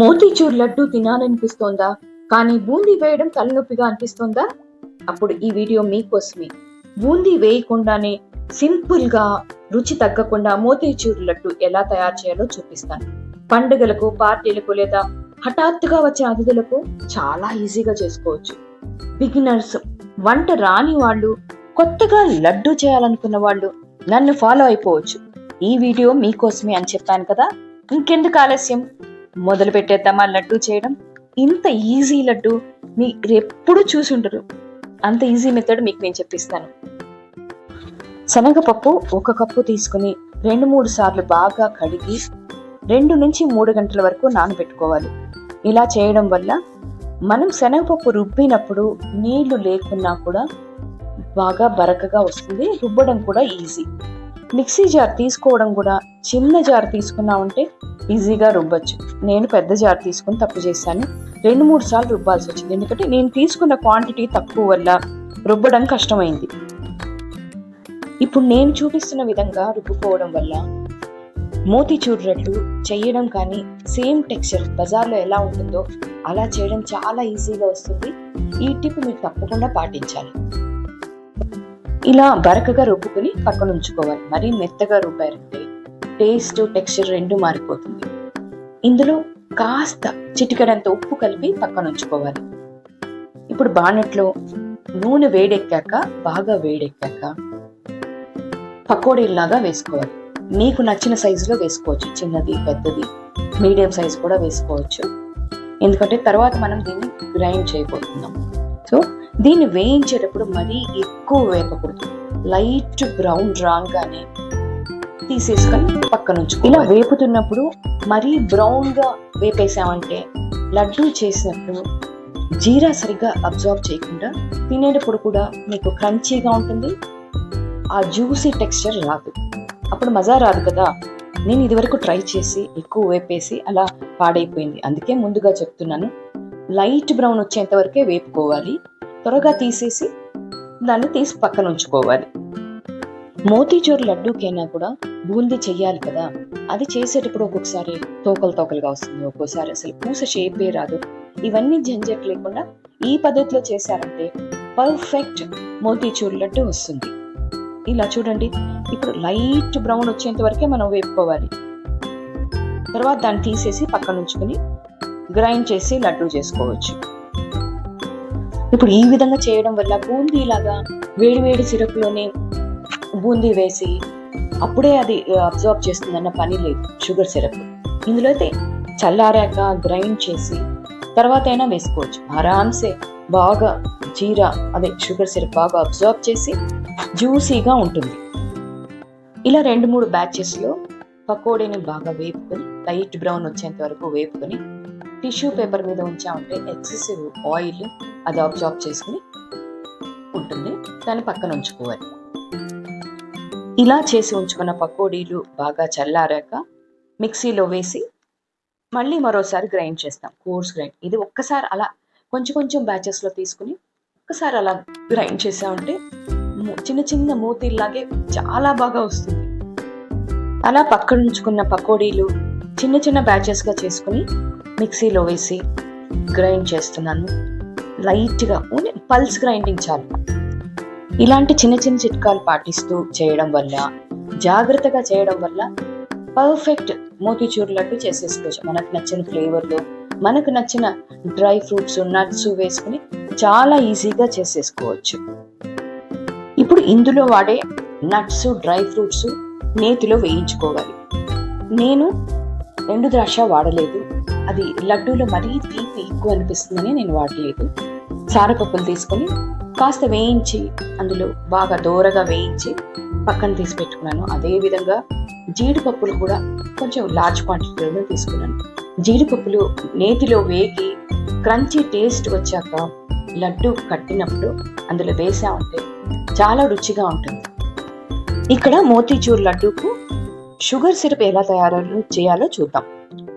మోతీచూర్ లడ్డు తినాలనిపిస్తోందా? కానీ బూందీ వేయడం తలనొప్పిగా అనిపిస్తోందా? అప్పుడు ఈ వీడియో మీకోసమే. బూందీ వేయకుండానే సింపుల్గా రుచి తగ్గకుండా మోతీచూర్ లడ్డు ఎలా తయారు చేయాలో చూపిస్తాను. పండుగలకు పార్టీలకు లేదా హఠాత్తుగా వచ్చే అతిథులకు చాలా ఈజీగా చేసుకోవచ్చు. బిగినర్స్ వంట రాని వాళ్ళు కొత్తగా లడ్డు చేయాలనుకున్న వాళ్ళు నన్ను ఫాలో అయిపోవచ్చు. ఈ వీడియో మీకోసమే అని చెప్పాను కదా? ఇంకెందుకు ఆలస్యం? మొదలు పెట్టేద్దామా లడ్డు చేయడం. ఇంత ఈజీ లడ్డు మీరు ఎప్పుడు చూసి ఉండరు. అంత ఈజీ మెథడ్ మీకు నేను చెప్పిస్తాను. శనగపప్పు ఒక కప్పు తీసుకుని రెండు మూడు సార్లు బాగా కడిగి రెండు నుంచి మూడు గంటల వరకు నానబెట్టుకోవాలి. ఇలా చేయడం వల్ల మనం శనగపప్పు రుబ్బినప్పుడు నీళ్ళు లేకున్నా కూడా బాగా బరకగా వస్తుంది. రుబ్బడం కూడా ఈజీ. మిక్సీ జార్ తీసుకోవడం కూడా చిన్న జార్ తీసుకున్నామంటే ఈజీగా రుబ్బచ్చు. నేను పెద్ద జార్ తీసుకుని తప్పు చేశాను. రెండు మూడు సార్లు రుబ్బాల్సి వచ్చింది. ఎందుకంటే నేను తీసుకున్న క్వాంటిటీ తక్కువ వల్ల రుబ్బడం కష్టమైంది. ఇప్పుడు నేను చూపిస్తున్న విధంగా రుబ్బుకోవడం వల్ల మోతిచూర్ రొట్టెలు చేయడం కానీ సేమ్ టెక్స్చర్ బజార్లో ఎలా ఉంటుందో అలా చేయడం చాలా ఈజీగా వస్తుంది. ఈ టిప్ మీరు తప్పకుండా పాటించాలి. ఇలా బరకగా రుబ్బుకుని పక్కన ఉంచుకోవాలి మరీ మెత్తగా రుబ్బారంటే టేస్ట్ టెక్స్చర్ రెండు మారిపోతుంది. ఇందులో కాస్త చిటికడంత ఉప్పు కలిపి పక్కన ఉంచుకోవాలి ఇప్పుడు బాణట్లో నూనె వేడెక్కాక బాగా వేడెక్కాక పకోడీలాగా వేసుకోవాలి. మీకు నచ్చిన సైజులో వేసుకోవచ్చు. చిన్నది పెద్దది మీడియం సైజ్ కూడా వేసుకోవచ్చు. ఎందుకంటే తర్వాత మనం దీన్ని గ్రైండ్ చేయబోతున్నాం. దీన్ని వేయించేటప్పుడు మరీ ఎక్కువ వేపకూడదు. లైట్ బ్రౌన్ రాగానే తీసేసుకొని పక్కన ఉంచు ఇలా వేపుతున్నప్పుడు మరీ బ్రౌన్గా వేపేసామంటే లడ్డు చేసినప్పుడు జీరా సరిగ్గా అబ్జర్వ్ చేయకుండా తినేటప్పుడు కూడా మీకు క్రంచీగా ఉంటుంది. ఆ జ్యూసీ టెక్స్చర్ రాదు. అప్పుడు మజా రాదు కదా. నేను ఇదివరకు ట్రై చేసి ఎక్కువ వేపేసి అలా పాడైపోయింది. అందుకే ముందుగా చెప్తున్నాను. లైట్ బ్రౌన్ వచ్చేంత వరకే వేపుకోవాలి. త్వరగా తీసేసి దాన్ని తీసి పక్కన ఉంచుకోవాలి. మోతీచూర్ లడ్డూకైనా కూడా బూందీ చెయ్యాలి కదా. అది చేసేటప్పుడు ఒక్కొక్కసారి తోకలు తోకలుగా వస్తుంది. ఒక్కోసారి అసలు పూస షేపే రాదు. ఇవన్నీ జంజట్ లేకుండా ఈ పద్ధతిలో చేశారంటే పర్ఫెక్ట్ మోతీచూర్ లడ్డు వస్తుంది. ఇలా చూడండి. ఇప్పుడు లైట్ బ్రౌన్ వచ్చేంత వరకే మనం వేపుకోవాలి. తర్వాత దాన్ని తీసేసి పక్కన ఉంచుకుని గ్రైండ్ చేసి లడ్డు చేసుకోవచ్చు. ఇప్పుడు ఈ విధంగా చేయడం వల్ల బూందీ లాగా వేడి వేడి సిరప్లోనే బూందీ వేసి అప్పుడే అది అబ్జర్వ్ చేస్తుందన్న పని లేదు షుగర్ సిరప్. ఇందులో అయితే చల్లారాక గ్రైండ్ చేసి తర్వాత అయినా వేసుకోవచ్చు. ఆరామ్సే బాగా జీరా అదే షుగర్ సిరప్ బాగా అబ్జర్వ్ చేసి జ్యూసీగా ఉంటుంది. ఇలా రెండు మూడు బ్యాచెస్లో పకోడీని బాగా వేపుకొని లైట్ బ్రౌన్ వచ్చేంత వరకు వేపుకొని టిష్యూ పేపర్ మీద ఉంచామంటే ఎక్సెసివ్ ఆయిల్ అది అబ్జార్బ్ చేసుకుని ఉంటుంది. దాన్ని పక్కన ఉంచుకోవాలి. ఇలా చేసి ఉంచుకున్న పకోడీలు బాగా చల్లారాక మిక్సీలో వేసి మళ్ళీ మరోసారి గ్రైండ్ చేస్తాం. Coarse grind. ఇది ఒక్కసారి అలా కొంచెం కొంచెం బ్యాచెస్లో తీసుకుని ఒక్కసారి అలా గ్రైండ్ చేసామంటే చిన్న చిన్న మూతీల్లాగే చాలా బాగా వస్తుంది. అలా పక్కనుంచుకున్న పకోడీలు చిన్న చిన్న బ్యాచెస్గా చేసుకుని మిక్సీలో వేసి గ్రైండ్ చేస్తున్నాను. లైట్గా ఓన్లీ పల్స్ గ్రైండింగ్ చాలు. ఇలాంటి చిన్న చిన్న చిట్కాలు పాటిస్తూ చేయడం వల్ల జాగ్రత్తగా చేయడం వల్ల పర్ఫెక్ట్ మోతీచూర్ లడ్డు చేసేసుకోవచ్చు. మనకు నచ్చిన ఫ్లేవర్లో మనకు నచ్చిన డ్రై ఫ్రూట్స్ నట్స్ వేసుకుని చాలా ఈజీగా చేసేసుకోవచ్చు. ఇప్పుడు ఇందులో వాడే నట్స్ డ్రై ఫ్రూట్స్ నేతిలో వేయించుకోవాలి. నేను ఎండు ద్రాక్ష వాడలేదు. అది లడ్డూలో మరీ తీపి ఎక్కువ అనిపిస్తుందని నేను వాడలేదు. సారపప్పులు తీసుకొని కాస్త వేయించి అందులో బాగా దోరగా వేయించి పక్కన తీసి పెట్టుకున్నాను. అదేవిధంగా జీడిపప్పులు కూడా కొంచెం లార్జ్ క్వాంటిటీలో తీసుకున్నాను. జీడిపప్పులు నేతిలో వేగి క్రంచీ టేస్ట్ వచ్చాక లడ్డు కట్టినప్పుడు అందులో వేసామంటే చాలా రుచిగా ఉంటుంది. ఇక్కడ మోతీచూర్ లడ్డూకు షుగర్ సిరప్ ఎలా తయారు చేయాలో చూద్దాం.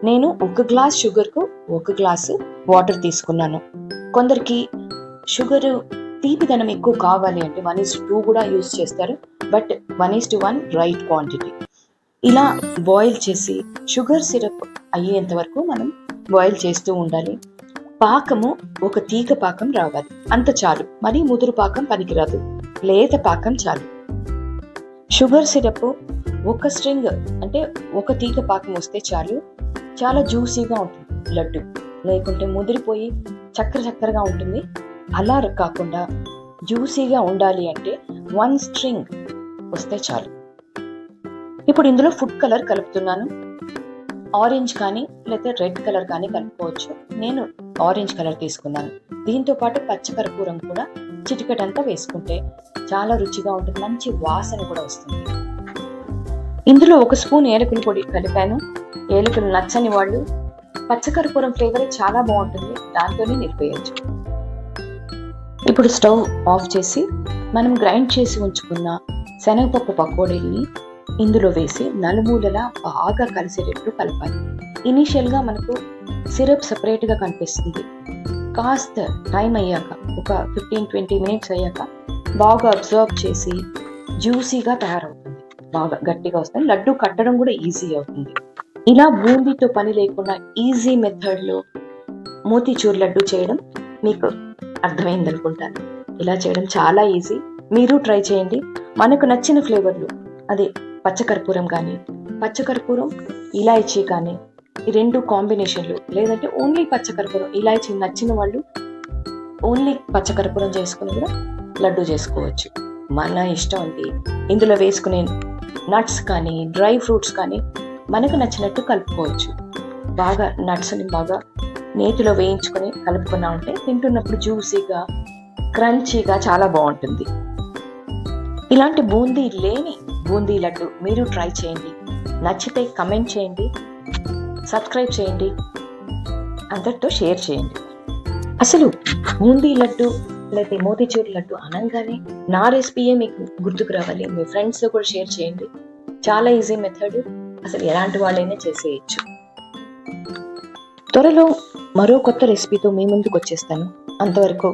నేను ఒక గ్లాస్ షుగర్కు ఒక గ్లాసు వాటర్ తీసుకున్నాను. కొందరికి షుగర్ తీపిదనం ఎక్కువ కావాలి అంటే వన్ ఈస్ టూ కూడా యూస్ చేస్తారు. But one is to one right quantity. ఇలా బాయిల్ చేసి షుగర్ సిరప్ అయ్యేంత వరకు మనం బాయిల్ చేస్తూ ఉండాలి. పాకము ఒక తీగ పాకం రావాలి. అంత చాలు. మరీ ముదురు పాకం పనికిరాదు. లేత పాకం చాలు. షుగర్ సిరప్ ఒక స్ట్రింగ్ అంటే ఒక తీగ పాకం వస్తే చాలు. చాలా జ్యూసీగా ఉంటుంది లడ్డు. లేకుంటే ముదిరిపోయి చక్కెర చక్కెరగా ఉంటుంది. అలా కాకుండా జ్యూసీగా ఉండాలి అంటే వన్ స్ట్రింగ్ వస్తే చాలు. ఇప్పుడు ఇందులో ఫుడ్ కలర్ కలుపుతున్నాను. ఆరెంజ్ కానీ లేకపోతే రెడ్ కలర్ కానీ కలుపుకోవచ్చు. నేను ఆరెంజ్ కలర్ తీసుకున్నాను. దీంతో పాటు పచ్చకర్పూరం కూడా చిటికెటంతా వేసుకుంటే చాలా రుచిగా ఉంటుంది మంచి వాసన కూడా వస్తుంది. ఇందులో ఒక స్పూన్ ఏలకుల పొడి కలిపాను. ఏలకులు నచ్చని వాళ్ళు పచ్చకర్పూరం ఫ్లేవర్ చాలా బాగుంటుంది దాంతోనే నిలిపేయచ్చు. ఇప్పుడు స్టవ్ ఆఫ్ చేసి మనం గ్రైండ్ చేసి ఉంచుకున్న శనగపప్పు పకోడీని ఇందులో వేసి నలుమూలలా బాగా కలిసేటట్లు కలపాలి. ఇనీషియల్గా మనకు సిరప్ సపరేట్గా కనిపిస్తుంది. కాస్త టైం అయ్యాక ఒక ఫిఫ్టీన్ ట్వంటీ మినిట్స్ అయ్యాక బాగా అబ్జర్వ్ చేసి జ్యూసీగా తయారవుతుంది. బాగా గట్టిగా వస్తుంది. లడ్డు కట్టడం కూడా ఈజీ అవుతుంది. ఇలా బూందీతో పని లేకుండా ఈజీ మెథడ్లో మోతీచూర్ లడ్డు చేయడం మీకు అర్థమైంది అనుకుంటాను ఇలా చేయడం చాలా ఈజీ మీరు ట్రై చేయండి. మనకు నచ్చిన ఫ్లేవర్లు అదే పచ్చకర్పూరం కానీ పచ్చకర్పూరం ఇలాయచీ కానీ ఈ రెండు కాంబినేషన్లు. లేదంటే ఓన్లీ పచ్చకర్పూరం ఇలాయచీ నచ్చిన వాళ్ళు ఓన్లీ పచ్చకర్పూరం చేసుకుని కూడా లడ్డు చేసుకోవచ్చు. మన ఇష్టం అండి. ఇందులో వేసుకునే నట్స్ కానీ డ్రై ఫ్రూట్స్ కానీ మనకు నచ్చినట్టు కలుపుకోవచ్చు. బాగా నట్స్ని బాగా నేతిలో వేయించుకొని కలుపుకున్నా ఉంటే తింటున్నప్పుడు జ్యూసీగా క్రంచీగా చాలా బాగుంటుంది. ఇలాంటి బూందీ లేని బూందీ లడ్డు మీరు ట్రై చేయండి. నచ్చితే కమెంట్ చేయండి. సబ్స్క్రైబ్ చేయండి. అందరితో షేర్ చేయండి. అసలు బూందీ లడ్డు లేకపోతే మోతీచూర్ లడ్డు అనగానే నా రెసిపీయే మీకు గుర్తుకు రావాలి. మీ ఫ్రెండ్స్తో కూడా షేర్ చేయండి. చాలా ఈజీ మెథడ్. అసలు ఎలాంటి వాళ్ళైనా చేసేయచ్చు. త్వరలో మరో కొత్త రెసిపీతో మీ ముందుకు వచ్చేస్తాను. అంతవరకు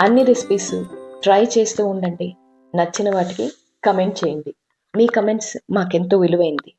అన్ని రెసిపీస్ ట్రై చేస్తూ ఉండండి. నచ్చిన వాటికి కమెంట్ చేయండి. మీ కమెంట్స్ మాకెంతో విలువైంది.